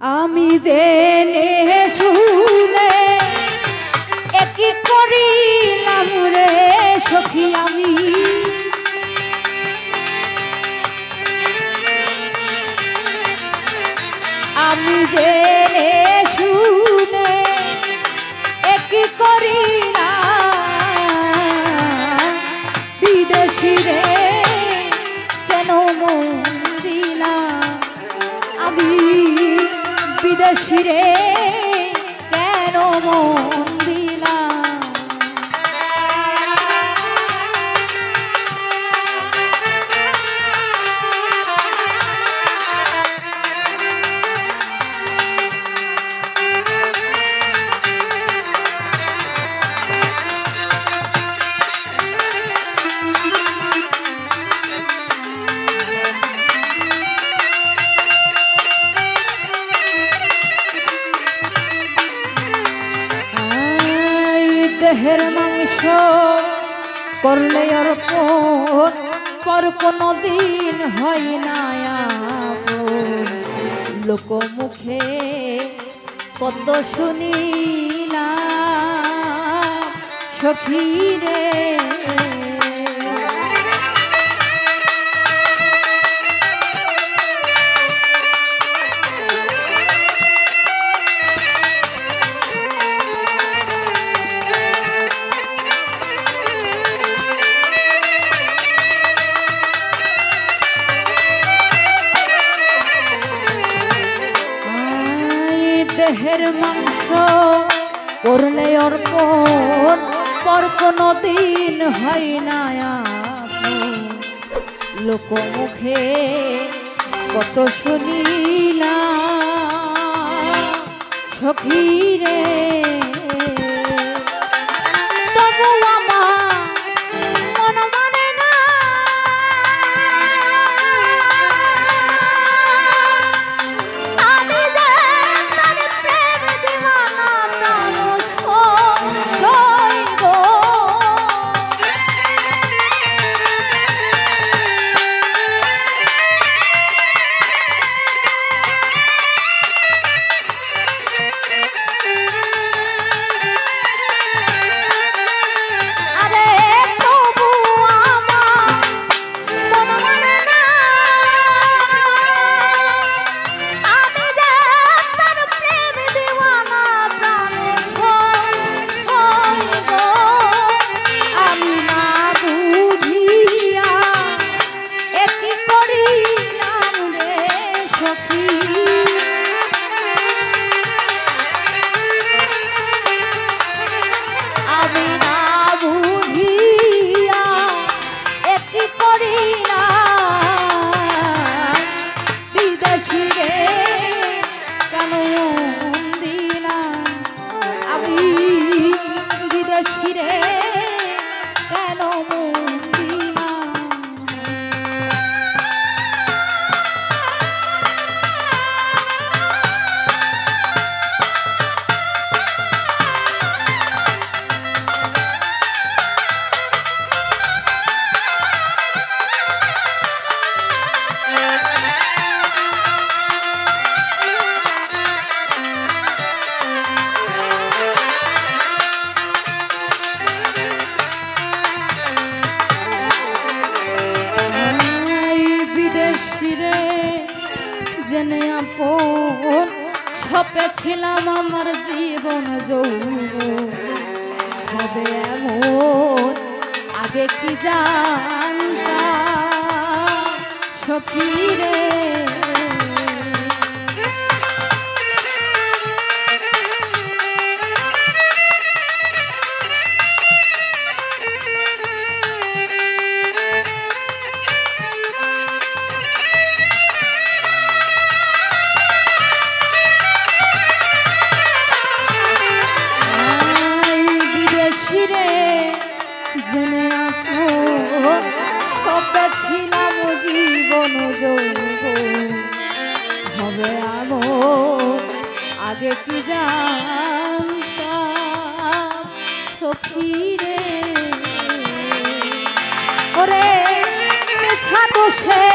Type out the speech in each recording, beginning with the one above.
আমি জেনে শুনে একই রে সখী আমি? আমি বিদেশি দেহের মাংস করলে অর্পণ পর কোনো দিন হয় না। লোক মুখে কত শুনিলাম সখী রে অর্পণ পর কোনো দিন হয় না লোকমুখে লোক মুখে কত শুনিলা সখী রে ছিলাম আমার জীবন যৌবে এমন আগে কি জানতা সখী রে। যৌবন হবে আমো আগে কি জানতাম সখী রে ওরে ছাতো দোষে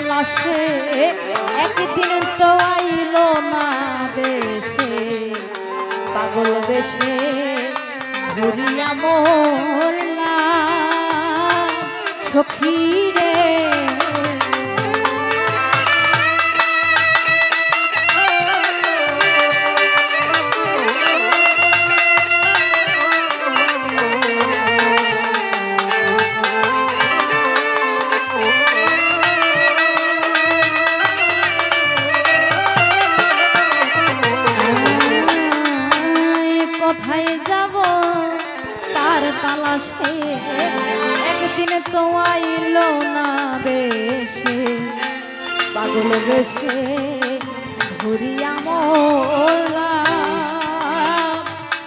লাশে একদিন তো আইল না দেশে। পাগল দেশে ঘুরিয়া মোর সখী রে পাগল বেশে ঘুরিয়া মোলা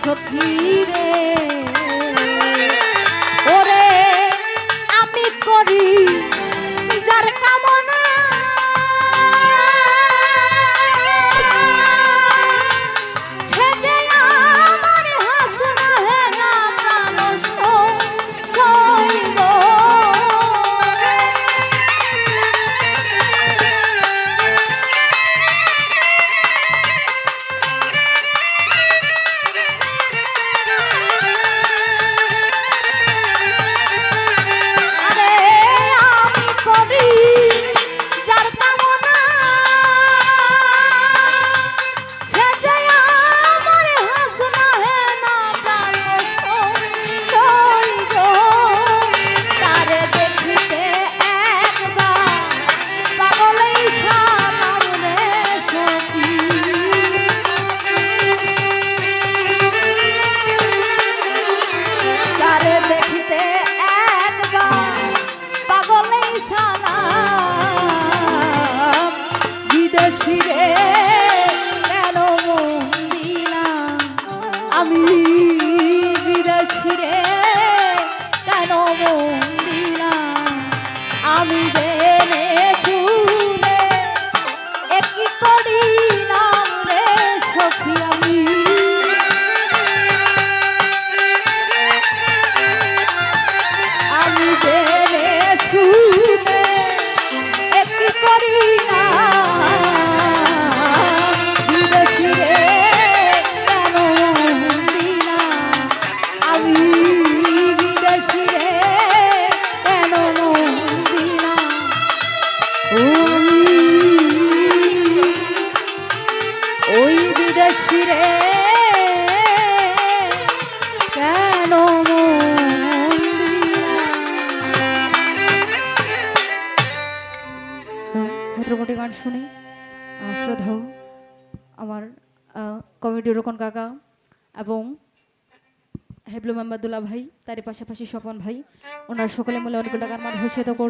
সখী রে। শুনি। শ্রদ্ধাও আমার কমেডি রোকন কাকা এবং হেবলু মোহাম্মদুল্লাহ ভাই তার পাশাপাশি স্বপন ভাই, ওনার সকলে মিলে অনেকগুলো গান মাধ্যমে করল।